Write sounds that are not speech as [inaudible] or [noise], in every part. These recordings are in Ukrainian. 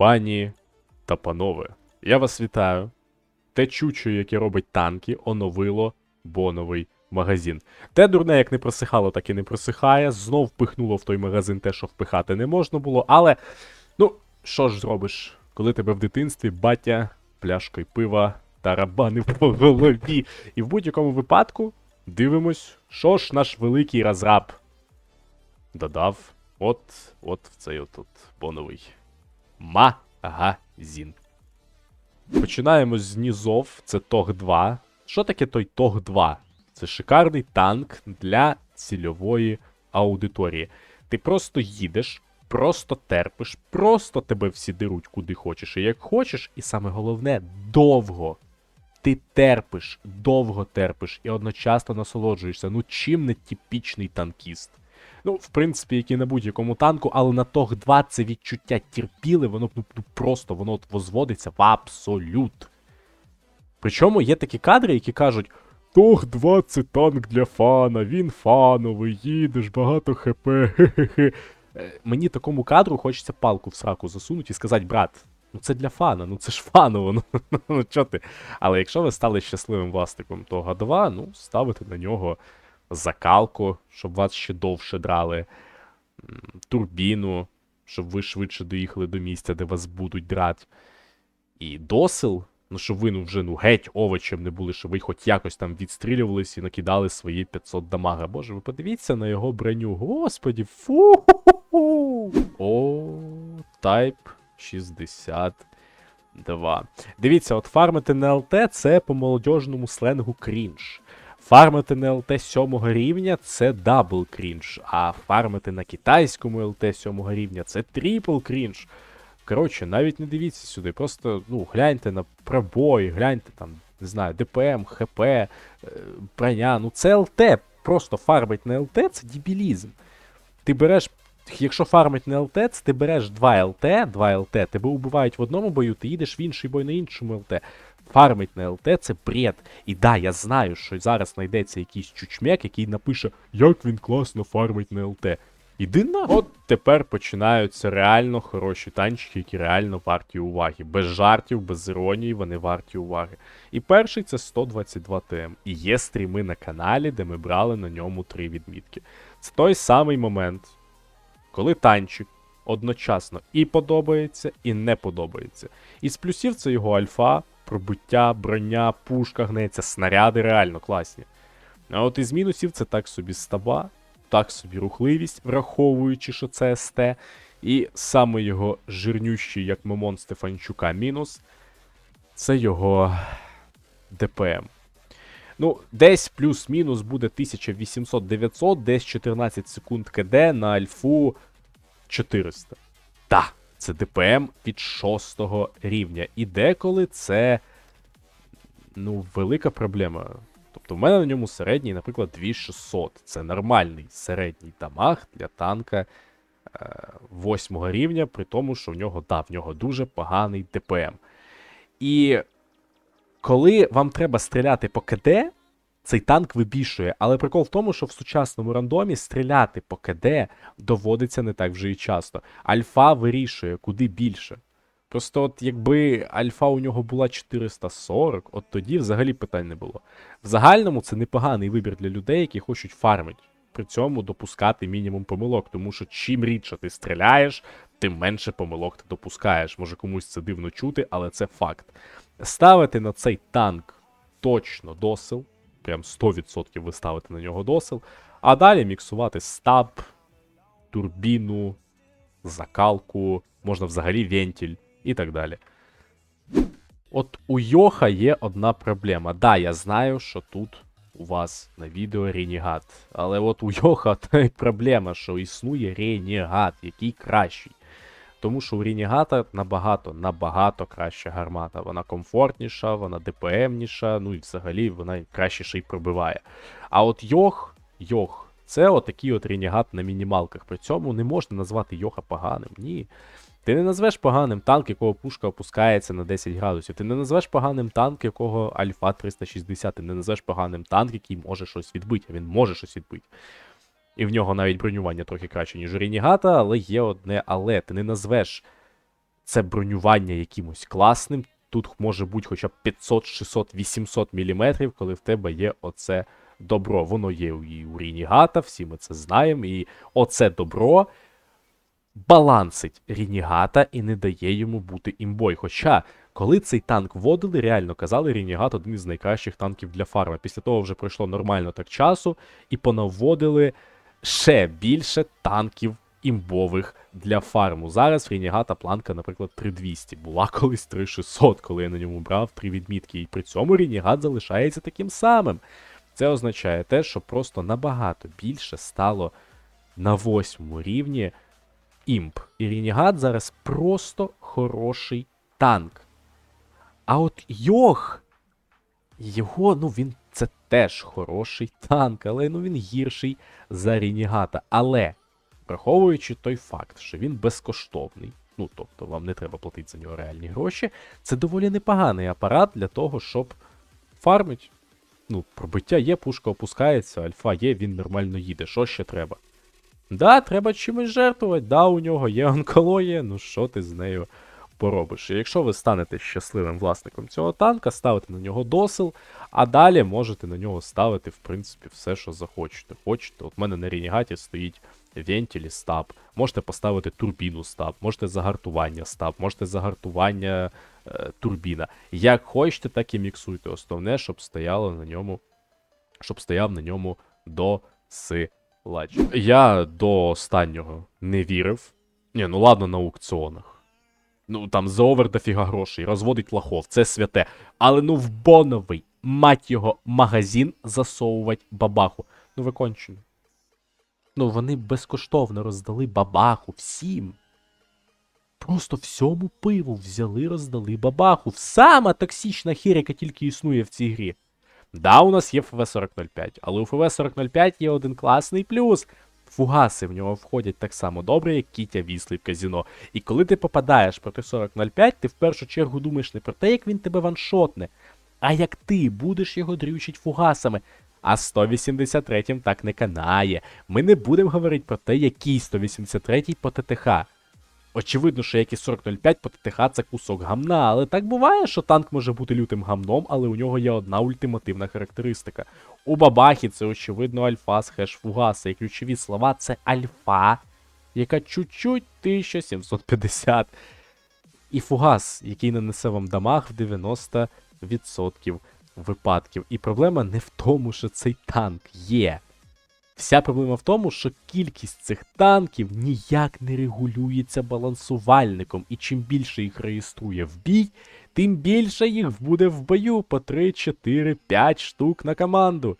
Пані та панове, я вас вітаю. Те чучо, яке робить танки, оновило боновий магазин. Те дурне, як не просихало, так і не просихає. Знов впихнуло в той магазин те, що впихати не можна було. Але, ну, що ж зробиш, коли тебе в дитинстві батя пляшкою пива тарабанив по голові. І в будь-якому випадку дивимось, що ж наш великий розраб додав от, от в цей от, от боновий магазин. Починаємо з нізов, це Тог 2. Що таке той Тог 2? Це шикарний танк для цільової аудиторії. Ти просто їдеш, просто терпиш, просто тебе всі деруть куди хочеш і як хочеш, і саме головне довго. Ти терпиш, довго терпиш і одночасно насолоджуєшся. Ну чим не типічний танкіст? Ну, в принципі, як і на будь-якому танку, але на Тог 2 це відчуття терпіли, воно ну, ну, просто воно возводиться в абсолют. Причому є такі кадри, які кажуть: Тог 2 це танк для фана, він фановий, їдеш, багато хп. хе-хе-хе». Е, Мені такому кадру хочеться палку в сраку засунути і сказати, брат, ну це для фана, ну це ж фаново, [laughs] ну, ну чо ти? Але якщо ви стали щасливим власником Тога 2, ну ставите на нього закалку, щоб вас ще довше драли, турбіну, щоб ви швидше доїхали до місця, де вас будуть драти. І досил, ну щоб ви ну вже ну геть овочем не були, щоб ви хоч якось там відстрілювались і накидали свої 500 дамага. Боже, ви подивіться на його броню. Господі, фу. О, Type 62. Дивіться, от фармити на ЛТ це по молодіжному сленгу крінж. Фармити на ЛТ 7 рівня це дабл крінж, а фармити на китайському ЛТ 7 рівня це трипл крінж. Коротше, навіть не дивіться сюди, просто ну, гляньте на пробої, гляньте там, не знаю, ДПМ, ХП, е, броня. Ну це ЛТ. Просто фармить на ЛТ це дебілізм. Ти береш. Якщо фармить на ЛТ, це ти береш 2 ЛТ, 2 ЛТ, тебе убивають в одному бою, ти їдеш в інший бой на іншому ЛТ. Фармить на ЛТ це бред. І да, я знаю, що зараз знайдеться якийсь чучмек, який напише, як він класно фармить на ЛТ. Іди на. От тепер починаються реально хороші танчики, які реально варті уваги. Без жартів, без іронії, вони варті уваги. І перший це 122 ТМ. І є стріми на каналі, де ми брали на ньому три відмітки. Це той самий момент, коли танчик одночасно і подобається, і не подобається. Із плюсів це його альфа, пробиття, броня, пушка гнеться, снаряди реально класні. А от із мінусів це так собі стаба, так собі рухливість, враховуючи, що це СТ. І саме його жирнющий, як Мемон Стефанчука, мінус це його ДПМ. Ну, десь плюс-мінус буде 1800-900, десь 14 секунд КД на альфу 400. Так, це ДПМ від 6 рівня. І деколи це ну, велика проблема. Тобто в мене на ньому середній, наприклад, 2600. Це нормальний середній дамаг для танка е, 8 рівня, при тому, що в нього, да, в нього дуже поганий ДПМ. І коли вам треба стріляти по КД, цей танк вибішує. Але прикол в тому, що в сучасному рандомі стріляти по КД доводиться не так вже і часто. Альфа вирішує куди більше. Просто от якби альфа у нього була 440, от тоді взагалі питань не було. В загальному це непоганий вибір для людей, які хочуть фармити. При цьому допускати мінімум помилок, тому що чим рідше ти стріляєш, тим менше помилок ти допускаєш. Може комусь це дивно чути, але це факт. Ставити на цей танк точно досил, прям 100% ви ставите на нього досил, а далі міксувати стаб, турбіну, закалку, можна взагалі вентиль і так далі. От у Йоха є одна проблема. Да, я знаю, що тут у вас на відео Ренігат. Але от у Йоха [laughs] та й проблема, що існує Ренігат, який кращий. Тому що у Ренігата набагато, набагато краща гармата. Вона комфортніша, вона ДПМніша, ну і взагалі вона краще ще й пробиває. А от Йох, Йох, це отакий от Ренігат на мінімалках. При цьому не можна назвати Йоха поганим. Ні. Ти не назвеш поганим танк, якого пушка опускається на 10 градусів. Ти не назвеш поганим танк, якого альфа 360. Ти не назвеш поганим танк, який може щось відбити, а він може щось відбити. І в нього навіть бронювання трохи краще, ніж у Ренігата, але є одне але. Ти не назвеш це бронювання якимось класним. Тут може бути хоча б 500, 600, 800 мм, коли в тебе є оце добро. Воно є і у Рінігата, всі ми це знаємо. І оце добро балансить Рінігата і не дає йому бути імбой. Хоча, коли цей танк вводили, реально казали, Рінігат один із найкращих танків для фарми. Після того вже пройшло нормально так часу, і понавводили ще більше танків імбових для фарму. Зараз Рінігата планка, наприклад, 3200. Була колись 3600, коли я на ньому брав три відмітки. І при цьому Рінігат залишається таким самим. Це означає те, що просто набагато більше стало на восьмому рівні імп. І Рінігат зараз просто хороший танк. А от Йох, його, ну він це теж хороший танк, але ну він гірший за Рінігата. Але, враховуючи той факт, що він безкоштовний, ну тобто вам не треба платити за нього реальні гроші, це доволі непоганий апарат для того, щоб фармить. Ну, пробиття є, пушка опускається, альфа є, він нормально їде. Що ще треба? Да, треба чимось жертвувати, да, у нього є онкологія, ну що ти з нею поробиш? І якщо ви станете щасливим власником цього танка, ставите на нього досил, а далі можете на нього ставити, в принципі, все, що захочете. Хочете, от в мене на Рінігаті стоїть вентілі стаб, можете поставити турбіну стаб, можете загартування стаб, можете загартування е, турбіна. Як хочете, так і міксуйте. Основне, щоб стояло на ньому, щоб стояв на ньому досилач. Я до останнього не вірив. Ні, ну ладно, на аукціонах. Ну там за овер дофіга грошей, розводить лохов, це святе. Але ну в боновий, мать його, магазин засовувати бабаху. Ну викончено. Ну вони безкоштовно роздали бабаху всім. Просто всьому пиву взяли, роздали бабаху. Сама токсична хір, яка тільки існує в цій грі. Да, у нас є ФВ-4005, але у ФВ-4005 є один класний плюс. Фугаси в нього входять так само добре, як Кітя Вісли в казіно. І коли ти попадаєш проти 4005, ти в першу чергу думаєш не про те, як він тебе ваншотне, а як ти будеш його дрючить фугасами. А 183-м так не канає. Ми не будемо говорити про те, який 183-й по ТТХ. Очевидно, що як і 4005 по ТТХ це кусок гамна, але так буває, що танк може бути лютим гамном, але у нього є одна ультимативна характеристика. У бабахі це очевидно альфа з хеш фугаса, і ключові слова це альфа, яка чуть-чуть 1750. І фугас, який нанесе вам дамаг в 90% випадків. І проблема не в тому, що цей танк є. Вся проблема в тому, що кількість цих танків ніяк не регулюється балансувальником, і чим більше їх реєструє в бій, тим більше їх буде в бою по 3, 4, 5 штук на команду.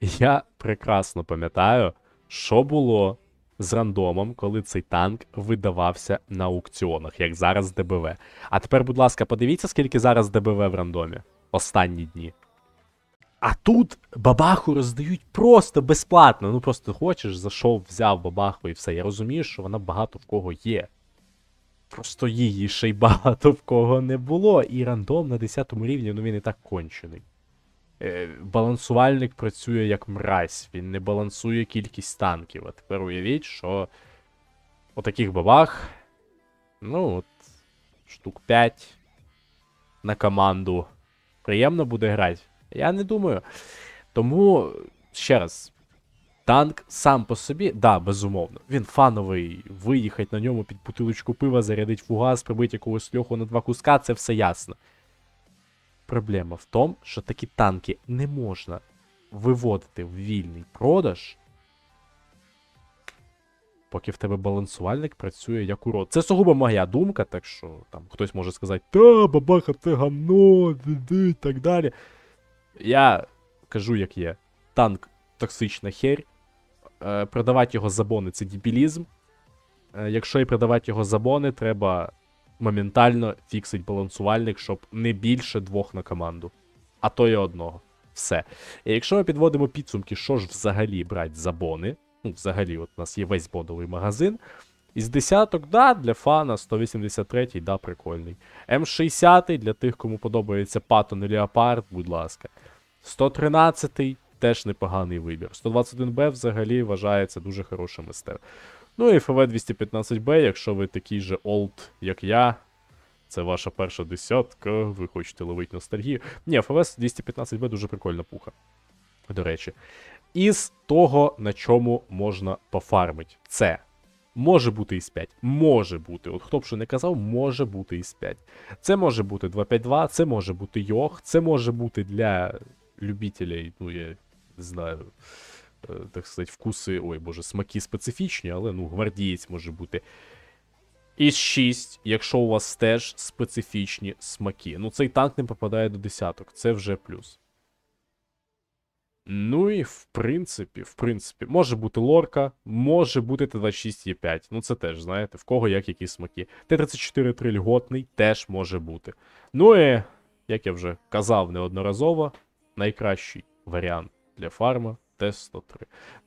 Я прекрасно пам'ятаю, що було з рандомом, коли цей танк видавався на аукціонах, як зараз ДБВ. А тепер, будь ласка, подивіться, скільки зараз ДБВ в рандомі останні дні. А тут бабаху роздають просто безплатно. Ну просто хочеш, зайшов, взяв бабаху і все. Я розумію, що вона багато в кого є. Просто її ще й багато в кого не було. І рандом на 10 рівні, ну він і так кончений. Е, балансувальник працює як мразь, він не балансує кількість танків. А тепер уявіть, що отаких бабах, ну, от, штук 5 на команду. Приємно буде грати. Я не думаю. Тому, ще раз, танк сам по собі, да, безумовно. Він фановий, виїхати на ньому під бутилочку пива, зарядить фугас, прибити якогось льоху на два куска, це все ясно. Проблема в тому, що такі танки не можна виводити в вільний продаж, поки в тебе балансувальник працює як урод. Це сугубо моя думка, так що там хтось може сказати, та, бабаха, це гамно, і так далі. Я кажу, як є. Танк токсична херь. Е, продавати його за бони це дебілізм. Е, якщо і продавати його за бони, треба моментально фіксить балансувальник, щоб не більше двох на команду. А то і одного. Все. І якщо ми підводимо підсумки, що ж взагалі брати за бони. Ну, взагалі, от у нас є весь бодовий магазин. Із десяток, да, для фана 183-й, да, прикольний. М60 для тих, кому подобається Паттон і Леопард, будь ласка. 113-й теж непоганий вибір. 121Б взагалі вважається дуже хорошим мистер. Ну і ФВ 215Б, якщо ви такий же олд, як я, це ваша перша десятка, ви хочете ловити ностальгію. Ні, ФВС 215Б дуже прикольна пуха. До речі. Із того, на чому можна пофармити. Це може бути із 5. Може бути. От хто б що не казав, може бути із 5. Це може бути 252, це може бути Йох, це може бути для любителей, ну я не знаю, е, так сказати, вкуси, ой боже, смаки специфічні, але ну, гвардієць може бути. Із 6, якщо у вас теж специфічні смаки. Ну, цей танк не попадає до десяток, це вже плюс. Ну і в принципі, в принципі, може бути лорка, може бути Т26 Е5. Ну це теж, знаєте, в кого як які смаки. Т-34 3 льготний теж може бути. Ну і, як я вже казав неодноразово, найкращий варіант для фарма Т-103.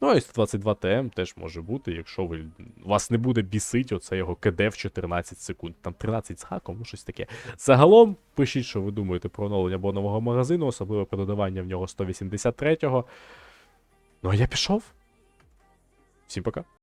Ну і 122 ТМ теж може бути, якщо ви, вас не буде бісить оце його КД в 14 секунд. Там 13 з хаком, ну щось таке. Загалом, пишіть, що ви думаєте про оновлення бонового магазину, особливо про додавання в нього 183-го. Ну а я пішов. Всім пока.